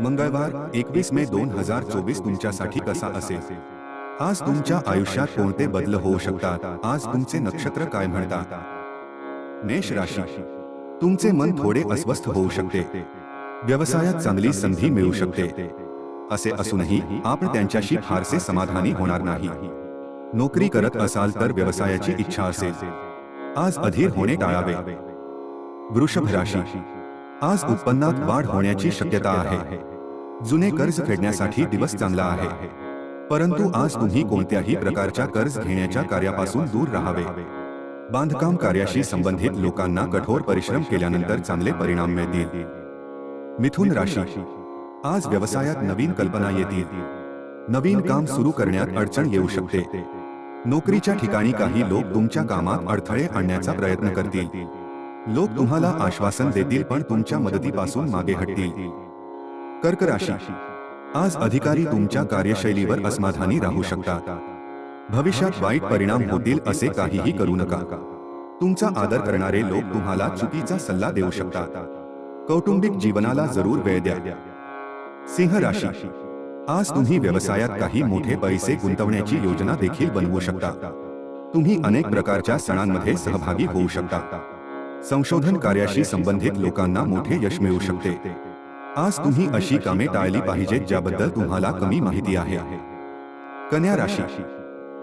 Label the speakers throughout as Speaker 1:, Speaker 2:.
Speaker 1: मंगळवार, एकवीस मे दोन हज़ार चोवीस तुमच्यासाठी कसा असेल? आज तुमच्या आयुष्यात कोणते बदल होऊ शकतात? आज तुमचे नक्षत्र काय म्हणतात? मेष राशी. तुमचे मन थोडे अस्वस्थ होऊ शकते. व्यवसायात चांगली संधी मिळू शकते. असे असूनही आपण त्यांच्याशी फारसे समाधानी होणार नाही. नोकरी करत असाल तर व्यवसायाची इच्छा असेल. आज अधीर होणे टाळावे. वृषभ राशी. आज उत्पन्नात वाढ होण्याची शक्यता आहे. जुने कर्ज फेडण्यासाठी दिवस चांगला आहे. परंतु आज तुम्ही कोणत्याही प्रकारच्या कर्ज घेण्याच्या कार्यापासून दूर राहावे. बांधकाम कार्याशी संबंधित लोकांना कठोर परिश्रम केल्यानंतर चांगले परिणाम मिळतील. मिथुन राशी. आज व्यवसायात नवीन कल्पना येतील. नवीन काम सुरू करण्यात अडचण येऊ शकते. नोकरीच्या ठिकाणी काही लोक तुमच्या कामात अडथळे आणण्याचा प्रयत्न करतील. लोक तुम्हाला आश्वासन देतील पण तुमच्या मदतीपासून मागे हटतील. कर्क राशी. आज अधिकारी तुमच्या कार्यशैलीवर असमाधानी राहू शकतात. भविष्यात वाईट परिणाम होतील असे काहीही करू नका. तुमचा आदर करणारे लोक तुम्हाला चुकीचा सल्ला देऊ शकतात. कौटुंबिक जीवनाला जरूर वेळ द्या. सिंह राशी. आज तुम्ही व्यवसायात काही मोठे पैसे गुंतवण्याची योजना देखील बनवू शकता. तुम्ही अनेक प्रकारच्या सणांमध्ये सहभागी होऊ शकता. संशोधन कार्याशी संबंधित लोकांना मोठे यश मिळू शकते. आज तुम्ही अशी कामे टाळली पाहिजेत ज्याबद्दल तुम्हाला कमी माहिती आहे. कन्या राशी.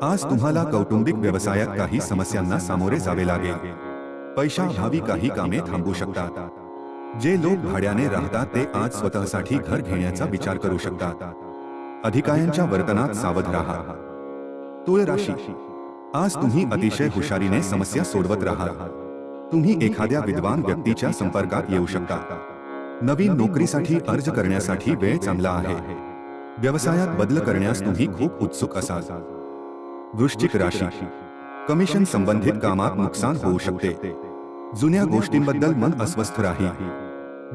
Speaker 1: आज तुम्हाला कौटुंबिक व्यवसायात काही समस्यांना सामोरे जावे लागेल. पैशाअभावी काही कामे थांबू शकतात. जे लोक भाड्याने राहतात ते आज स्वतःसाठी घर घेण्याचा विचार करू शकतात. अधिकाऱ्यांच्या वर्तनात सावध राहा. तुळ राशी आज तुम्ही अतिशय हुशारीने समस्या सोडवत राहा. तुम्ही एखाद्या विद्वान व्यक्तीच्या संपर्कात येऊ शकता. नवीन नोकरीसाठी अर्ज करण्यासाठी वेळ चांगला आहे. व्यवसायात बदल करण्यास तुम्ही खूप उत्सुक असाल. वृश्चिक राशी. कमिशन संबंधित कामात नुकसान होऊ शकते. जुन्या गोष्टींबद्दल मन अस्वस्थ राहील.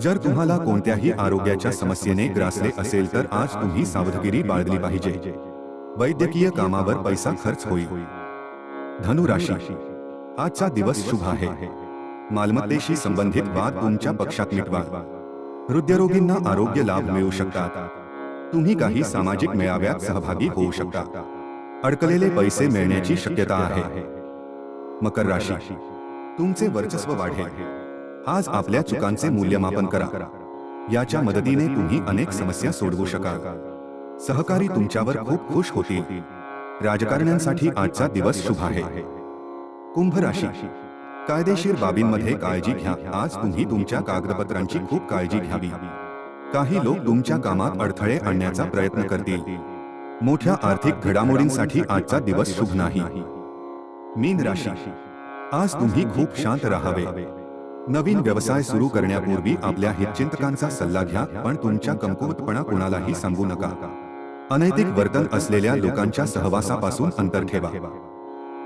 Speaker 1: जर तुम्हाला कोणत्याही आरोग्याच्या समस्येने ग्रासले असेल तर आज तुम्ही सावधगिरी बाळगली पाहिजे. वैद्यकीय कामावर पैसा खर्च होईल. धनु राशी आजचा दिवस शुभ आहे. मालमत्तेशी संबंधित वाद तुमच्या पक्षात मिटवा. हृदयरोगींना आरोग्य लाभ मिळू शकतात. तुम्ही काही सामाजिक मेळाव्यात सहभागी होऊ शकता. अडकलेले पैसे मिळण्याची शक्यता आहे. मकर राशी. तुमचे वर्चस्व वाढेल. आज आपल्या चुकांचे मूल्यमापन करा. याच्या मदतीने तुम्ही अनेक समस्या सोडवू शकाल. सहकारी तुमच्यावर खूप खुश होतील. राजकारण्यांसाठी आजचा दिवस शुभ आहे. कुंभ राशी. कायदेशीर बाबींमध्ये काळजी घ्या. आज तुम्ही तुमच्या कागदपत्रांची खूप काळजी घ्यावी. काही लोक तुमच्या कामात अडथळे आणण्याचा प्रयत्न करतील. मोठ्या आर्थिक घडामोडींसाठी आजचा दिवस शुभ नाही. मीन राशी. आज तुम्ही खूप शांत राहावे. नवीन व्यवसाय सुरू करण्यापूर्वी आपल्या हितचिंतकांचा सल्ला घ्या पण तुमच्या कमकुवतपणा कुणालाही सांगू नका. अनैतिक वर्तन असलेल्या लोकांच्या सहवासापासून अंतर ठेवा.